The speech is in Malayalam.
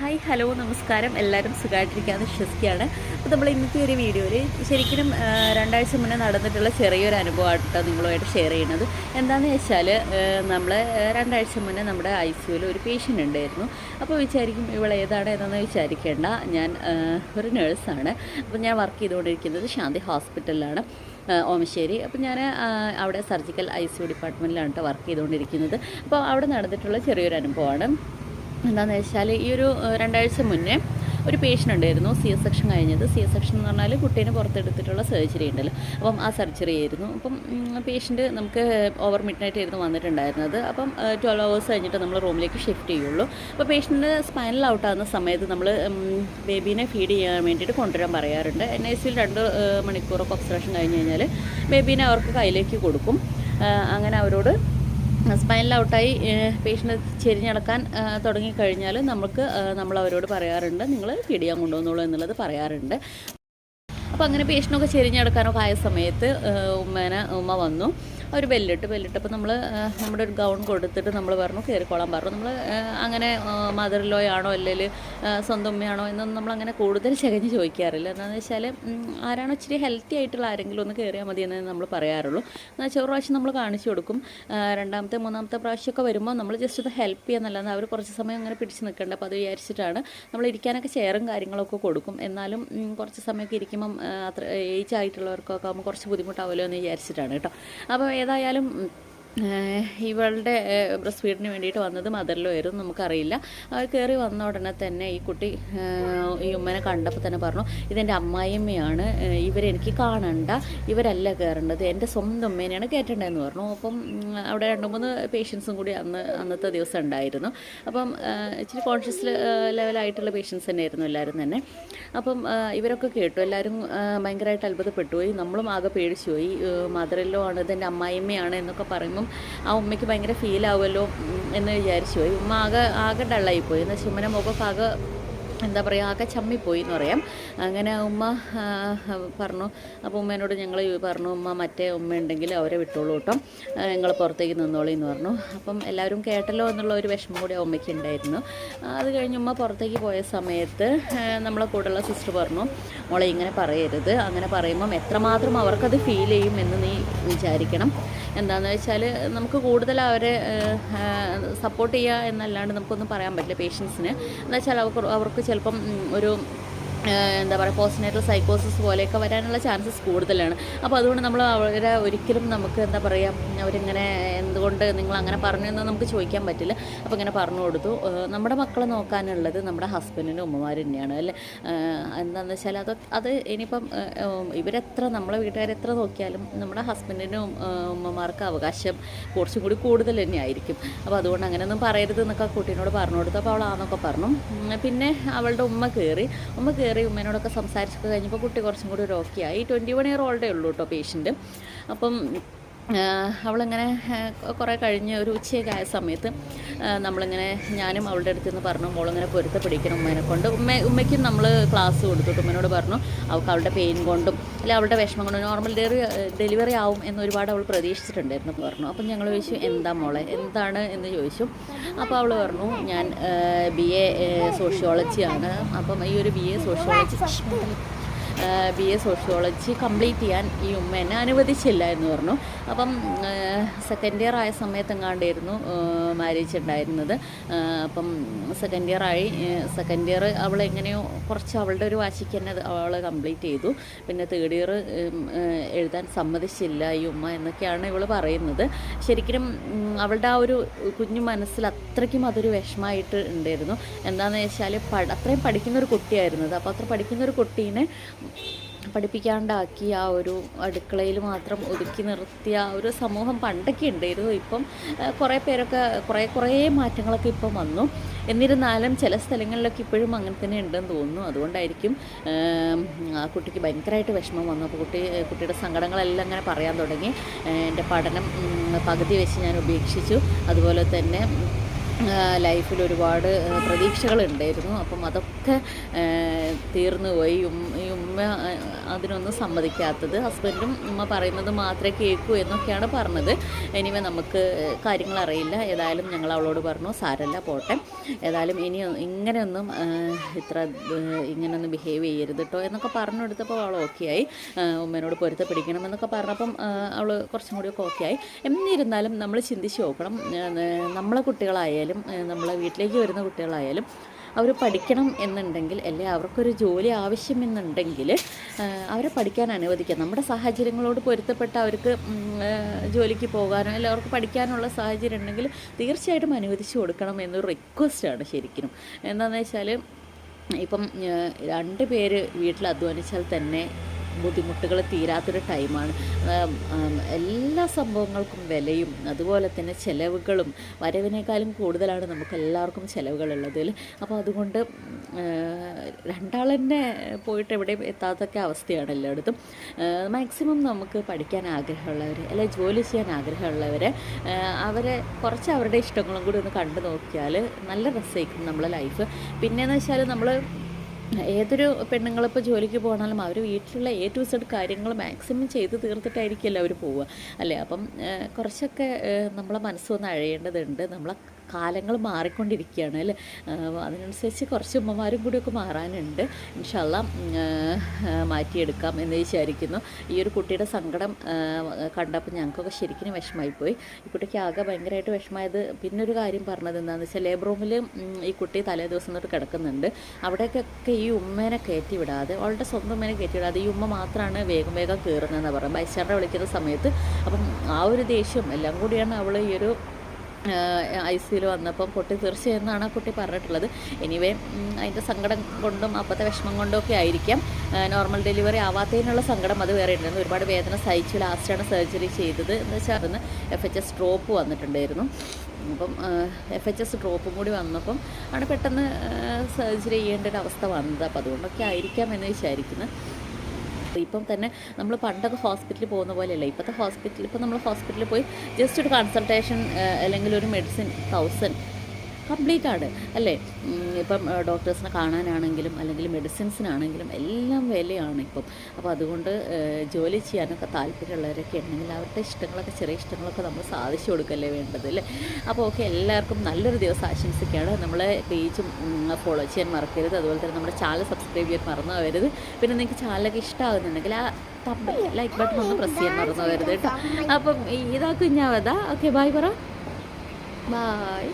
ഹായ് ഹലോ നമസ്കാരം. എല്ലാവരും സുഖമായിട്ടിരിക്കാമെന്ന് വിശ്വസിക്കുകയാണ്. അപ്പോൾ നമ്മൾ ഇന്നത്തെ ഒരു വീഡിയോയിൽ ശരിക്കും രണ്ടാഴ്ച മുന്നേ നടന്നിട്ടുള്ള ചെറിയൊരു അനുഭവമായിട്ടോ നിങ്ങളുമായിട്ട് ഷെയർ ചെയ്യുന്നത്. എന്താണെന്ന് വെച്ചാൽ നമ്മൾ രണ്ടാഴ്ച മുന്നേ നമ്മുടെ ഐ സിയുയിൽ ഒരു പേഷ്യന്റ് ഉണ്ടായിരുന്നു. അപ്പോൾ വിചാരിക്കും ഇവൾ ഏതാണ് എന്നൊന്ന് വിചാരിക്കേണ്ട. ഞാൻ ഒരു നേഴ്സാണ് അപ്പോൾ ഞാൻ വർക്ക് ചെയ്തുകൊണ്ടിരിക്കുന്നത് ശാന്തി ഹോസ്പിറ്റലിലാണ് ഓമശ്ശേരി. അപ്പോൾ ഞാൻ അവിടെ സർജിക്കൽ ഐ സി യു ഡിപ്പാർട്ട്മെന്റിലാണ് വർക്ക് ചെയ്തുകൊണ്ടിരിക്കുന്നത്. അപ്പോൾ അവിടെ നടന്നിട്ടുള്ള ചെറിയൊരു അനുഭവമാണ്. എന്താണെന്ന് വെച്ചാൽ ഈ ഒരു രണ്ടാഴ്ച മുന്നേ ഒരു പേഷ്യന്റ് ഉണ്ടായിരുന്നു. സി എസ് സെക്ഷൻ കഴിഞ്ഞത്. സി എസ് സെക്ഷൻ എന്ന് പറഞ്ഞാൽ കുട്ടീനെ പുറത്തെടുത്തിട്ടുള്ള സർജറി ഉണ്ടല്ലോ. അപ്പം ആ സർജറി ആയിരുന്നു. അപ്പം പേഷ്യന്റ് നമുക്ക് ഓവർ മിഡ് നൈറ്റ് ആയിരുന്നു വന്നിട്ടുണ്ടായിരുന്നത്. അപ്പം ട്വൽവ് അവേഴ്സ് കഴിഞ്ഞിട്ട് നമ്മൾ റൂമിലേക്ക് ഷിഫ്റ്റ് ചെയ്യുള്ളൂ. അപ്പോൾ പേഷ്യന്റ് സ്പൈനൽ ഔട്ടാകുന്ന സമയത്ത് നമ്മൾ ബേബീനെ ഫീഡ് ചെയ്യാൻ വേണ്ടിയിട്ട് കൊണ്ടുവരാൻ പറയാറുണ്ട്. എൻ ഐ സിയിൽ രണ്ട് മണിക്കൂറൊക്കെ ഒബ്സർവേഷൻ കഴിഞ്ഞ് കഴിഞ്ഞാൽ ബേബീനെ അവർക്ക് കയ്യിലേക്ക് കൊടുക്കും. അങ്ങനെ അവരോട് സ്പൈനൽ ഔട്ടായി പേഷ്യന്റ് ചെരിഞ്ഞടക്കാൻ തുടങ്ങിക്കഴിഞ്ഞാൽ നമുക്ക് നമ്മൾ അവരോട് പറയാറുണ്ട് നിങ്ങൾ പിടിയാൻ കൊണ്ടുവന്നോളൂ എന്നുള്ളത് പറയാറുണ്ട്. അപ്പോൾ അങ്ങനെ പേഷ്യന്റൊക്കെ ചെരിഞ്ഞടക്കാനൊക്കെ ആയ സമയത്ത് ഉമ്മേനെ ഉമ്മ വന്നു. അവർ ബെല്ലിട്ട് ബെല്ലിട്ടപ്പോൾ നമ്മൾ നമ്മുടെ ഒരു ഗൗൺ കൊടുത്തിട്ട് നമ്മൾ പറഞ്ഞു കയറിക്കോളാൻ പറഞ്ഞു. നമ്മൾ അങ്ങനെ ആണോ അല്ലെങ്കിൽ സ്വന്തം ഉമ്മയാണോ എന്നൊന്നും നമ്മളങ്ങനെ കൂടുതൽ ചകഞ്ഞ് ചോദിക്കാറില്ല. എന്താണെന്ന് വെച്ചാൽ ആരാണോ ഇച്ചിരി ഹെൽത്തി ആയിട്ടുള്ള ആരെങ്കിലും ഒന്ന് കയറിയാൽ മതി എന്ന് നമ്മൾ പറയാറുള്ളൂ. എന്നാൽ ഒരു പ്രാവശ്യം നമ്മൾ കാണിച്ചു കൊടുക്കും. രണ്ടാമത്തെ മൂന്നാമത്തെ പ്രാവശ്യമൊക്കെ വരുമ്പോൾ നമ്മൾ ജസ്റ്റ് ഒന്ന് ഹെൽപ്പ് ചെയ്യാന്നല്ലാതെ അവർ കുറച്ച് സമയം അങ്ങനെ പിടിച്ച് നിൽക്കേണ്ട അപ്പോൾ അത് വിചാരിച്ചിട്ടാണ് നമ്മൾ ഇരിക്കാനൊക്കെ ചെയറും കാര്യങ്ങളൊക്കെ കൊടുക്കും. എന്നാലും കുറച്ച് സമയമൊക്കെ ഇരിക്കുമ്പം അത്ര ഏജ് ആയിട്ടുള്ളവർക്കൊക്കെ ആകുമ്പോൾ കുറച്ച് ബുദ്ധിമുട്ടാവുമല്ലോ എന്ന് വിചാരിച്ചിട്ടാണ് കേട്ടോ. അപ്പോൾ ഏതായാലും ഇവളുടെ ബ്രസ്റ്റ് ഫീഡിന് വേണ്ടിയിട്ട് വന്നത് മദറിലോ ആയിരുന്നു നമുക്കറിയില്ല. കയറി വന്ന ഉടനെ തന്നെ ഈ കുട്ടി ഈ ഉമ്മനെ കണ്ടപ്പോൾ തന്നെ പറഞ്ഞു ഇതെന്റെ അമ്മായിയമ്മയാണ്. ഇവരെനിക്ക് കാണണ്ട. ഇവരല്ല കയറേണ്ടത് എന്റെ സ്വന്തം ഉമ്മേനെയാണ് കയറ്റേണ്ടതെന്ന് പറഞ്ഞു. അപ്പം അവിടെ രണ്ട് മൂന്ന് പേഷ്യൻസും കൂടി അന്ന് അന്നത്തെ ദിവസം ഉണ്ടായിരുന്നു. അപ്പം ഇച്ചിരി കോൺഷ്യസ് ലെവലായിട്ടുള്ള പേഷ്യൻസ് തന്നെയായിരുന്നു എല്ലാവരും തന്നെ. അപ്പം ഇവരൊക്കെ കേട്ടു. എല്ലാവരും ഭയങ്കരമായിട്ട് അത്ഭുതപ്പെട്ടു പോയി. നമ്മളും ആകെ പേടിച്ചു പോയി. മദറിലോ ആണ് ഇതെന്റെ അമ്മായിമ്മയാണ് എന്നൊക്കെ പറയുമ്പം ആ ഉമ്മയ്ക്ക് ഭയങ്കര ഫീൽ ആവുമല്ലോ എന്ന് വിചാരിച്ചു പോയി. ഉമ്മ ആകെ ആകെ ഡള്ളായി പോയി. എന്നാൽ ചുമ്മന മുഖമൊക്കെ ആകെ എന്താ പറയുക ആകെ ചമ്മിപ്പോയി എന്ന് പറയാം. അങ്ങനെ ഉമ്മ പറഞ്ഞു അപ്പോൾ ഉമ്മേനോട് ഞങ്ങൾ പറഞ്ഞു ഉമ്മ മറ്റേ ഉമ്മ ഉണ്ടെങ്കിൽ അവരെ വിട്ടോളൂ കേട്ടോ. ഞങ്ങൾ പുറത്തേക്ക് നിന്നോളി എന്ന് പറഞ്ഞു. അപ്പം എല്ലാവരും കേട്ടല്ലോ എന്നുള്ള ഒരു വിഷമം കൂടി ആ ഉമ്മയ്ക്ക് ഉണ്ടായിരുന്നു. അത് കഴിഞ്ഞ് ഉമ്മ പുറത്തേക്ക് പോയ സമയത്ത് നമ്മളെ കൂടെയുള്ള സിസ്റ്റർ പറഞ്ഞു മോളെ ഇങ്ങനെ പറയരുത്. അങ്ങനെ പറയുമ്പം എത്രമാത്രം അവർക്കത് ഫീൽ ചെയ്യും എന്ന് നീ വിചാരിക്കണം. എന്താണെന്ന് വെച്ചാൽ നമുക്ക് കൂടുതൽ അവരെ സപ്പോർട്ട് ചെയ്യുക എന്നല്ലാണ്ട് നമുക്കൊന്നും പറയാൻ പറ്റില്ല പേഷ്യൻസിന് എന്നുവെച്ചാൽ അവർക്ക് അവർക്ക് ചിലപ്പം ഒരു എന്താ പറയുക പോസ്റ്റ്നേറ്റൽ സൈക്കോസിസ് പോലെയൊക്കെ വരാനുള്ള ചാൻസസ് കൂടുതലാണ്. അപ്പോൾ അതുകൊണ്ട് നമ്മൾ അവരെ ഒരിക്കലും നമുക്ക് എന്താ പറയുക അവരിങ്ങനെ എന്തുകൊണ്ട് നിങ്ങൾ അങ്ങനെ പറഞ്ഞു എന്ന് നമുക്ക് ചോദിക്കാൻ പറ്റില്ല. അപ്പോൾ ഇങ്ങനെ പറഞ്ഞു കൊടുത്തു. നമ്മുടെ മക്കളെ നോക്കാനുള്ളത് നമ്മുടെ ഹസ്ബൻഡിന്റെ ഉമ്മമാർ തന്നെയാണ് അല്ലേ? എന്താണെന്ന് വെച്ചാൽ അത് അത് ഇനിയിപ്പം ഇവരെത്ര നമ്മളെ വീട്ടുകാരെത്ര നോക്കിയാലും നമ്മുടെ ഹസ്ബൻഡിന്റെ ഉമ്മമാർക്ക് അവകാശം കുറച്ചും കൂടി കൂടുതൽ തന്നെയായിരിക്കും അപ്പോൾ അതുകൊണ്ട് അങ്ങനെയൊന്നും പറയരുത് എന്നൊക്കെ കുട്ടീനോട് പറഞ്ഞു കൊടുത്തു. അപ്പോൾ അവൾ ആന്നൊക്കെ പറഞ്ഞു പിന്നെ അവളുടെ ഉമ്മ കയറി ഉമ്മ കയറി ഉമ്മേനോടൊക്കെ സംസാരിച്ചൊക്കെ കഴിഞ്ഞപ്പോൾ കുട്ടി കുറച്ചും കൂടി ഒരു ഓക്കെ ആയി. ട്വന്റി വൺ ഇയർ ഓൾഡേ ഉള്ളൂ കേട്ടോ പേഷ്യന്റ് അപ്പം അവളിങ്ങനെ കുറേ കഴിഞ്ഞ് ഒരു ഉച്ചയൊക്കെ ആയ സമയത്ത് നമ്മളിങ്ങനെ ഞാനും അവളുടെ അടുത്ത് നിന്ന് പറഞ്ഞു മോളിങ്ങനെ പൊരുത്തപ്പിടിക്കണം ഉമ്മേനെ കൊണ്ട്. ഉമ്മ ഉമ്മയ്ക്കും നമ്മൾ ക്ലാസ് കൊടുത്തിട്ട് ഉമ്മനോട് പറഞ്ഞു അവൾക്ക് അവളുടെ പെയിൻ കൊണ്ടും അല്ലെ അവളുടെ വിഷമം കൊണ്ടും നോർമൽ ഡെലിവറി ഡെലിവറി ആവും എന്ന് ഒരുപാട് അവൾ പ്രതീക്ഷിച്ചിട്ടുണ്ടായിരുന്നു പറഞ്ഞു. അപ്പം ഞങ്ങൾ ചോദിച്ചു എന്താ മോളെ എന്താണ്? എന്ന് ചോദിച്ചു. അപ്പോൾ അവൾ പറഞ്ഞു ഞാൻ ബി എ സോഷ്യോളജിയാണ്. അപ്പം ഈ ഒരു B A sociology B A sociology complete ചെയ്യാൻ ഈ ഉമ്മ എന്നെ അനുവദിച്ചില്ല എന്ന് പറഞ്ഞു. അപ്പം സെക്കൻഡ് ഇയർ ആയ സമയത്ത് എങ്ങാണ്ടായിരുന്നു മാരേജ് ഉണ്ടായിരുന്നത്. അപ്പം സെക്കൻഡ് ഇയർ ആയി സെക്കൻഡ് ഇയർ അവൾ എങ്ങനെയോ കുറച്ച് അവളുടെ ഒരു വാശിക്ക് തന്നെ അവൾ കംപ്ലീറ്റ് ചെയ്തു. പിന്നെ തേർഡ് ഇയർ എഴുതാൻ സമ്മതിച്ചില്ല ഈ ഉമ്മ എന്നൊക്കെയാണ് ഇവൾ പറയുന്നത്. ശരിക്കും അവളുടെ ആ ഒരു കുഞ്ഞു മനസ്സിൽ അത്രയ്ക്കും അതൊരു വിഷമമായിട്ട് ഉണ്ടായിരുന്നു. എന്താണെന്ന് വെച്ചാൽ അത്രയും പഠിക്കുന്ന ഒരു കുട്ടിയായിരുന്നത്. അപ്പോൾ അത്ര പഠിക്കുന്ന ഒരു കുട്ടീനെ പഠിപ്പിക്കാണ്ടാക്കി ആ ഒരു അടുക്കളയിൽ മാത്രം ഒതുക്കി നിർത്തിയ ഒരു സമൂഹം പണ്ടൊക്കെ ഉണ്ടായിരുന്നു. ഇപ്പം കുറേ പേരൊക്കെ കുറേ കുറേ മാറ്റങ്ങളൊക്കെ ഇപ്പം വന്നു. എന്നിരുന്നാലും ചില സ്ഥലങ്ങളിലൊക്കെ ഇപ്പോഴും അങ്ങനെ തന്നെ ഉണ്ടെന്ന് തോന്നുന്നു. അതുകൊണ്ടായിരിക്കും ആ കുട്ടിക്ക് ഭയങ്കരമായിട്ട് വിഷമം വന്നു. അപ്പോൾ കുട്ടി കുട്ടിയുടെ സങ്കടങ്ങളെല്ലാം അങ്ങനെ പറയാൻ തുടങ്ങി. എന്റെ പഠനം പകുതി വെച്ച് ഞാൻ ഉപേക്ഷിച്ചു. അതുപോലെ തന്നെ ലൈഫിൽ ഒരുപാട് പ്രതീക്ഷകളുണ്ടായിരുന്നു അപ്പം അതൊക്കെ തീർന്നു പോയി. ഉമ്മ അതിനൊന്നും സമ്മതിക്കാത്തത്. ഹസ്ബൻഡും ഉമ്മ പറയുന്നത് മാത്രമേ കേൾക്കൂ എന്നൊക്കെയാണ് പറഞ്ഞത്. എനിവേ നമുക്ക് കാര്യങ്ങൾ അറിയില്ല ഏതായാലും ഞങ്ങൾ അവളോട് പറഞ്ഞു സാരല്ല പോട്ടെ. ഏതായാലും ഇനി ഇങ്ങനെയൊന്നും ഇത്ര ഇങ്ങനെയൊന്നും ബിഹേവ് ചെയ്യരുത് കേട്ടോ എന്നൊക്കെ പറഞ്ഞു കൊടുത്തപ്പോൾ അവൾ ഓക്കെ ആയി. ഉമ്മേനോട് പൊരുത്ത പിടിക്കണം എന്നൊക്കെ പറഞ്ഞപ്പം അവൾ കുറച്ചും കൂടിയൊക്കെ ഓക്കെ ആയി. എന്നിരുന്നാലും നമ്മൾ ചിന്തിച്ച് നോക്കണം. നമ്മളെ കുട്ടികളായാലും നമ്മളെ വീട്ടിലേക്ക് വരുന്ന കുട്ടികളായാലും അവർ പഠിക്കണം എന്നുണ്ടെങ്കിൽ അല്ലെ അവർക്കൊരു ജോലി ആവശ്യമെന്നുണ്ടെങ്കിൽ അവരെ പഠിക്കാൻ അനുവദിക്കുക. നമ്മുടെ സാഹചര്യങ്ങളോട് പൊരുത്തപ്പെട്ട അവർക്ക് ജോലിക്ക് പോകാനോ അല്ലെങ്കിൽ അവർക്ക് പഠിക്കാനുള്ള സാഹചര്യം ഉണ്ടെങ്കിൽ തീർച്ചയായിട്ടും അനുവദിച്ചു കൊടുക്കണം എന്നൊരു റിക്വസ്റ്റാണ് ശരിക്കും. എന്താണെന്ന് വെച്ചാൽ ഇപ്പം രണ്ട് പേര് വീട്ടിൽ അധ്വാനിച്ചാൽ തന്നെ ബുദ്ധിമുട്ടുകൾ തീരാത്തൊരു ടൈമാണ്. എല്ലാ സംഭവങ്ങൾക്കും വിലയും അതുപോലെ തന്നെ ചിലവുകളും വരവിനേക്കാളും കൂടുതലാണ് നമുക്ക് എല്ലാവർക്കും ചിലവുകളുള്ളതിൽ അപ്പോൾ അതുകൊണ്ട് രണ്ടാൾ തന്നെ പോയിട്ട് എവിടെയും എത്താത്തൊക്കെ അവസ്ഥയാണ് എല്ലായിടത്തും മാക്സിമം നമുക്ക് പഠിക്കാൻ ആഗ്രഹമുള്ളവർ അല്ലെ ജോലി ചെയ്യാൻ ആഗ്രഹമുള്ളവരെ ആ, അവരെ കുറച്ച് അവരുടെ ഇഷ്ടങ്ങളും കൂടി ഒന്ന് കണ്ടു നോക്കിയാൽ നല്ല രസമായിരിക്കും നമ്മളെ ലൈഫ് പിന്നെയെന്ന് വെച്ചാൽ നമ്മൾ ഏതൊരു പെണ്ണുങ്ങളിപ്പോൾ ജോലിക്ക് പോകണമെങ്കിലും അവർ വീട്ടിലുള്ള എ ടു സെഡ് കാര്യങ്ങൾ മാക്സിമം ചെയ്ത് തീർത്തിട്ടായിരിക്കുമല്ലോ അവർ പോവുക. അല്ലേ? അപ്പം കുറച്ചൊക്കെ നമ്മളെ മനസ്സൊന്ന് അഴയേണ്ടതുണ്ട്. നമ്മളെ കാലങ്ങൾ മാറിക്കൊണ്ടിരിക്കുകയാണ് അല്ലേ? അതിനനുസരിച്ച് കുറച്ച് ഉമ്മമാരും കൂടിയൊക്കെ മാറാനുണ്ട്. ഇൻഷല്ല മാറ്റിയെടുക്കാം എന്ന് വിചാരിക്കുന്നു. ഈ ഒരു കുട്ടിയുടെ സങ്കടം കണ്ടപ്പോൾ ഞങ്ങൾക്കൊക്കെ ശരിക്കും വിഷമായിപ്പോയി ഈ കുട്ടിക്ക് ആകെ ഭയങ്കരമായിട്ട് വിഷമമായത് പിന്നൊരു കാര്യം പറഞ്ഞത് എന്താണെന്ന് വെച്ചാൽ ലേബർ റൂമിൽ ഈ കുട്ടി തലേ ദിവസം തൊട്ട് കിടക്കുന്നുണ്ട്. അവിടേക്കൊക്കെ ഈ ഉമ്മേനെ കയറ്റി വിടാതെ അവളുടെ സ്വന്തം ഉമ്മേനെ കയറ്റി വിടാതെ ഈ ഉമ്മ മാത്രമാണ് വേഗം വേഗം കയറുന്നതെന്ന് പറയുന്നത്. ബൈസ്റ്റാറിനെ വിളിക്കുന്ന സമയത്ത് അപ്പം ആ ഒരു ദേഷ്യം എല്ലാം കൂടിയാണ് അവൾ ഈ ഒരു ഐ സിയിൽ വന്നപ്പം പൊട്ടി തീർച്ചയെന്നാണ് കുട്ടി പറഞ്ഞിട്ടുള്ളത്. എനിവേ അതിന്റെ സങ്കടം കൊണ്ടും അപ്പോഴത്തെ വിഷമം കൊണ്ടും ഒക്കെ ആയിരിക്കാം. നോർമൽ ഡെലിവറി ആവാത്തതിനുള്ള സങ്കടം അത് വേറെ ഉണ്ടായിരുന്നു. ഒരുപാട് വേദന സഹിച്ചു. ലാസ്റ്റാണ് സർജറി ചെയ്തത് എന്ന് വെച്ചാൽ അതിന് എഫ് എച്ച് എസ് ഡ്രോപ്പ് വന്നിട്ടുണ്ടായിരുന്നു. അപ്പം എഫ് എച്ച് എസ് ഡ്രോപ്പും കൂടി വന്നപ്പം ആണ് പെട്ടെന്ന് സർജറി ചെയ്യേണ്ട ഒരു അവസ്ഥ വന്നത്. അപ്പോൾ അതുകൊണ്ടൊക്കെ ആയിരിക്കാം എന്ന് വിചാരിക്കുന്നു. ഇപ്പം തന്നെ നമ്മൾ പണ്ടൊക്കെ ഹോസ്പിറ്റലിൽ പോകുന്ന പോലെയല്ല. ഇപ്പോഴത്തെ ഹോസ്പിറ്റലിൽ ഇപ്പോൾ നമ്മൾ ഹോസ്പിറ്റലിൽ പോയി ജസ്റ്റ് ഒരു കൺസൾട്ടേഷൻ അല്ലെങ്കിൽ ഒരു മെഡിസിൻ തൗസൻഡ് കംപ്ലീറ്റ് ആണ് അല്ലേ ഇപ്പം ഡോക്ടേഴ്സിനെ കാണാനാണെങ്കിലും അല്ലെങ്കിൽ മെഡിസിൻസിനാണെങ്കിലും എല്ലാം വിലയാണ് ഇപ്പം. അപ്പോൾ അതുകൊണ്ട് ജോലി ചെയ്യാനൊക്കെ താല്പര്യമുള്ളവരൊക്കെ ഉണ്ടെങ്കിൽ അവരുടെ ഇഷ്ടങ്ങളൊക്കെ ചെറിയ ഇഷ്ടങ്ങളൊക്കെ നമ്മൾ സാധിച്ചു കൊടുക്കല്ലേ വേണ്ടത് അല്ലേ? അപ്പോൾ ഓക്കെ എല്ലാവർക്കും നല്ലൊരു ദിവസം ആശംസിക്കുകയാണ്. നമ്മളെ പേജും ഫോളോ ചെയ്യാൻ മറക്കരുത്. അതുപോലെ തന്നെ നമ്മുടെ ചാനൽ സബ്സ്ക്രൈബ് ചെയ്യാൻ മറന്നു പോകരുത്. പിന്നെ നിങ്ങൾക്ക് ചാനലൊക്കെ ഇഷ്ടമാകുന്നുണ്ടെങ്കിൽ ആ തമ്മിൽ ലൈക്ക് ബട്ടൺ ഒന്ന് പ്രസ് ചെയ്യാൻ മറന്നു പോകരുത് കേട്ടോ. അപ്പം ഇതാ കുഞ്ഞാവതാ. ഓക്കെ ബായ് പറ. ബായ്